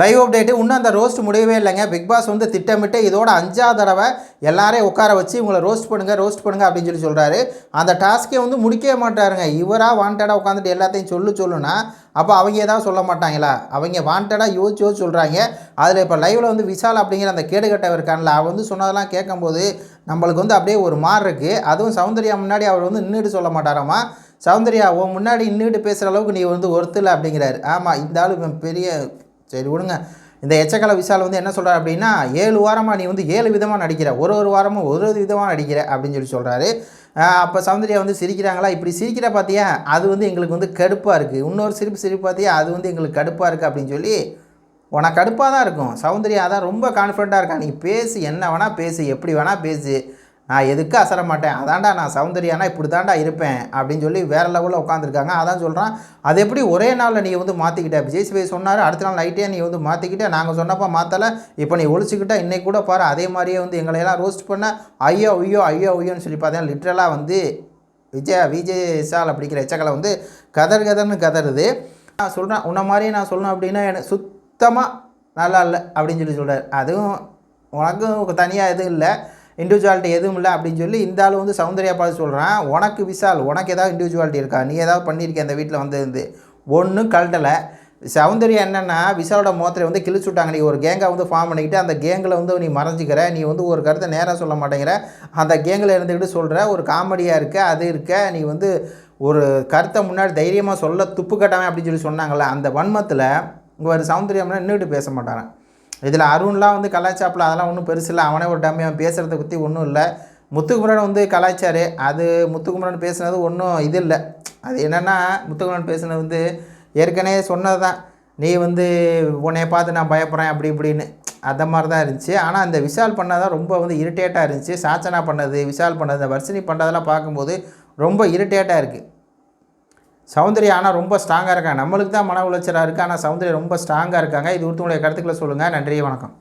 Live update இன்னும் அந்த roast முடியவே இல்லைங்க. பிக் பாஸ் வந்து திட்டமிட்டு இதோட அஞ்சாவது தடவை எல்லாரையும் உட்கார வச்சு இவங்களை ரோஸ்ட் பண்ணுங்கள் ரோஸ்ட் பண்ணுங்கள் அப்படின்னு சொல்லி சொல்கிறாரு அந்த டாஸ்க்கே வந்து முடிக்கவே மாட்டாருங்க. இவராக வாண்டடாக உட்காந்துட்டு எல்லாத்தையும் சொல்லு சொல்லுன்னா அப்போ அவங்க ஏதாவது சொல்ல மாட்டாங்களா? அவங்க வாண்டடாக யோசிச்சு யோசிச்சு சொல்கிறாங்க அதில் இப்போ லைவில் வந்து விஷால் அப்படிங்கிற அந்த கேடுகட்டவர் இருக்கான்ல அவர் வந்து சொன்னதெல்லாம் கேட்கும்போது நம்மளுக்கு வந்து அப்படியே ஒரு மாறு இருக்குது அதுவும் சௌந்தர்யா முன்னாடி அவர் வந்து நின்றுட்டு சொல்ல மாட்டாராமா? சௌந்தர்யா உன் முன்னாடி நின்றுட்டு பேசுகிற அளவுக்கு நீ வந்து ஒருத்தில் அப்படிங்கிறாரு. ஆமாம் இந்த ஆளு பெரிய சரி விடுங்க. இந்த எச்சக்கலை விசால் வந்து என்ன சொல்கிறார் அப்படின்னா ஏழு வாரமாக நீ வந்து ஏழு விதமாக நடிக்கிற ஒரு ஒரு வாரமும் ஒரு ஒரு விதமாக நடிக்கிற அப்படின்னு சொல்லி சொல்கிறாரு அப்போ சௌந்தர்யா வந்து சிரிக்கிறாங்களா? இப்படி சிரிக்கிற பார்த்தியா அது வந்து எங்களுக்கு வந்து கடுப்பாக இருக்குது இன்னொரு சிரிப்பு சிரிப்பு பார்த்தியா அது வந்து எங்களுக்கு கடுப்பாக இருக்குது அப்படின்னு சொல்லி உனக்கு கடுப்பாக தான் இருக்கும். சௌந்தர்யா தான் ரொம்ப கான்ஃபிடண்ட்டாக இருக்கா? நீ பேசு என்ன வேணால் பேசு எப்படி வேணால் பேசு. நான் எதுக்கு அசர மாட்டேன்? அதான்டா நான் சௌந்தர்யானா இப்படி தாண்டா இருப்பேன் அப்படின்னு சொல்லி வேறு லெவலில் உட்காந்துருக்காங்க அதான் சொல்கிறான் அது எப்படி ஒரே நாளில் நீ வந்து மாற்றிக்கிட்ட விஜய் சிவை சொன்னார் அடுத்த நாள் நைட்டே நீ வந்து மாற்றிக்கிட்ட நாங்கள் சொன்னப்போ மாற்றலை இப்போ நீ ஒழிச்சிக்கிட்ட இன்னைக்கு கூட பாரு அதே மாதிரியே வந்து எங்களையெல்லாம் ரோஸ்ட் பண்ண ஐயோ ஐயோ ஐயோ ஐயோன்னு சொல்லி பார்த்தேன். லிட்ரலாக வந்து விஜய் விஜய் சால் அப்படிங்கிற எச்சக்கலை வந்து கதர் கதர்னு கதறுது. நான் சொல்கிறேன் உன்ன மாதிரியே நான் சொல்லணும் அப்படின்னா எனக்கு சுத்தமாக நல்லா இல்லை அப்படின்னு சொல்லி சொல்கிறார் அதுவும் உனக்கும் தனியாக எதுவும் இல்லை. இண்டிவிஜுவாலிட்டி எதுவும் இல்லை அப்படின்னு சொல்லி இந்த ஆள் வந்து சௌந்தர்யா பார்த்து சொல்கிறான் உனக்கு விஷால் உனக்கு ஏதாவது இண்டிவிஜுவாலிட்டி இருக்கா? நீ ஏதாவது பண்ணியிருக்க அந்த வீட்டில் வந்து இருந்து ஒன்றும் கழட்டலை. சௌந்தர்யா என்னென்னா விஷாலோட மோத்திரை வந்து கிழிச்சு விட்டாங்க. நீ ஒரு கேங்கை வந்து ஃபார்ம் பண்ணிக்கிட்டு அந்த கேங்கில் வந்து நீ மறைஞ்சிக்கிற. நீ வந்து ஒரு கருத்தை நேராக சொல்ல மாட்டேங்கிற. அந்த கேங்கில் இருந்துக்கிட்டு சொல்கிற ஒரு காமெடியாக இருக்க அது இருக்க. நீ வந்து ஒரு கருத்தை முன்னாடி தைரியமாக சொல்ல துப்பு கட்டாமல் அப்படின்னு சொல்லி சொன்னாங்கள்ல அந்த வன்மத்தில் இங்கே ஒரு சௌந்தர்யம்னா நின்றுட்டு பேச மாட்டாங்க இதில் அருண்லாம் வந்து கலாய்ச்சாப்பில் அதெல்லாம் ஒன்றும் பெருசு இல்லை. அவனே ஒரு டம்மி அவன் பேசுகிறத பற்றி ஒன்றும் இல்லை. முத்துக்குமரன் வந்து கலாய்ச்சார். அது முத்துக்குமரன் பேசுனது ஒன்றும் இது இல்லை. அது என்னென்னா முத்துக்குமரன் பேசுனது வந்து ஏற்கனவே சொன்னது தான். நீ வந்து உன்னைய பார்த்து நான் பயப்படுறேன் அப்படி இப்படின்னு. அந்த மாதிரி தான் இருந்துச்சு. ஆனால் அந்த விஷால் பண்ணதான் ரொம்ப வந்து இரிட்டேட்டாக இருந்துச்சு. சாச்சனா பண்ணது விஷால் பண்ணது அந்த வர்ஷினி பண்ணதெல்லாம் பார்க்கும்போது ரொம்ப இரிட்டேட்டாக இருக்குது சௌந்தர்யா ஆனால் ரொம்ப ஸ்ட்ராங்காக இருக்காங்க. நம்மளுக்கு தான் மன உளைச்சலாக இருக்குது ஆனால் சௌந்தர்யா ரொம்ப ஸ்ட்ராங்காக இருக்காங்க. இது ஒருத்தவங்களுடைய கருத்துக்களை சொல்லுங்கள் நன்றி வணக்கம்.